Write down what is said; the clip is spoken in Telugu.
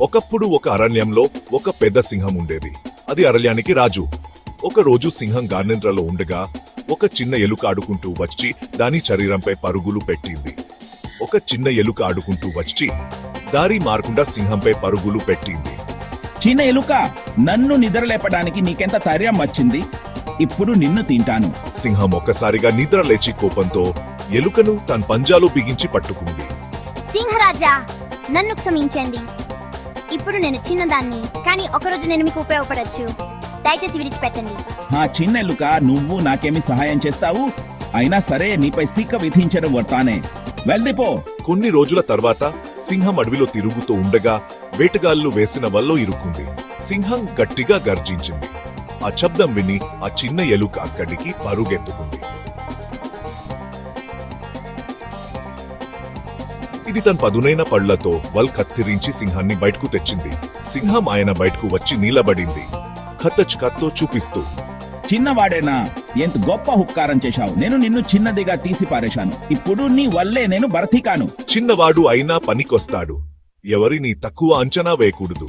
ఒకప్పుడు ఒక అరణ్యంలో ఒక పెద్ద సింహం ఉండేది. అది అరణ్యానికి రాజు. ఒక రోజు సింహం గార్డెన్లో ఉండగా ఒక చిన్న ఎలుక ఆడుకుంటూ వచ్చి దాని శరీరంపై పరుగులు పెట్టింది. ఒక చిన్న ఎలుక ఆడుకుంటూ వచ్చి దారి మారకుండా సింహంపై పరుగులు పెట్టింది. చిన్న ఎలుక నన్ను నిద్రలేపడానికి నీకెంత ధైర్యం వచ్చింది? ఇప్పుడు నిన్ను తింటాను. సింహం ఒక్కసారిగా నిద్ర లేచి కోపంతో ఎలుకను తన పంజాలో బిగించి పట్టుకుంది. సింహరాజా నన్ను క్షమించండి. ఇప్పుడు నేను చిన్నదాన్ని కానీ ఒకరోజు నేను మీకు ఉపయోగపడచ్చు. దయచేసి విడిచిపెట్టండి. ఆ చిన్న ఎలుక నువ్వు నాకేమి సహాయం చేస్తావు? అయినా సరే నీపై సిక్క విధించడం వర్తానే. వెళ్దిపో కొన్ని రోజుల తర్వాత సింహం అడవిలో తిరుగుతూ ఉండగా వేటగాళ్ళు వేసిన వల్లో ఇరుక్కుంది. సింహం గట్టిగా గర్జించింది. ఆ శబ్దం విని ఆ చిన్న ఎలుక అక్కడికి పరుగెత్తుకుంది. ఇది తన పదునైన పళ్ళతో వల్ కత్తిరించి సింహాన్ని బయటకు తెచ్చింది. సింహం ఆయన బయటకు వచ్చి నిలబడింది. కత్తచ్ కత్తో చూపిస్తూ చిన్నవాడేనా ఎంత గొప్ప హుక్కారం చేశావు. నేను నిన్ను చిన్నదిగా తీసి పారేశాను. ఇప్పుడు నీ వల్లే నేను భర్తీకాను చిన్నవాడు అయినా పనికొస్తాడు. ఎవరిని తక్కువ అంచనా వేయకూడదు.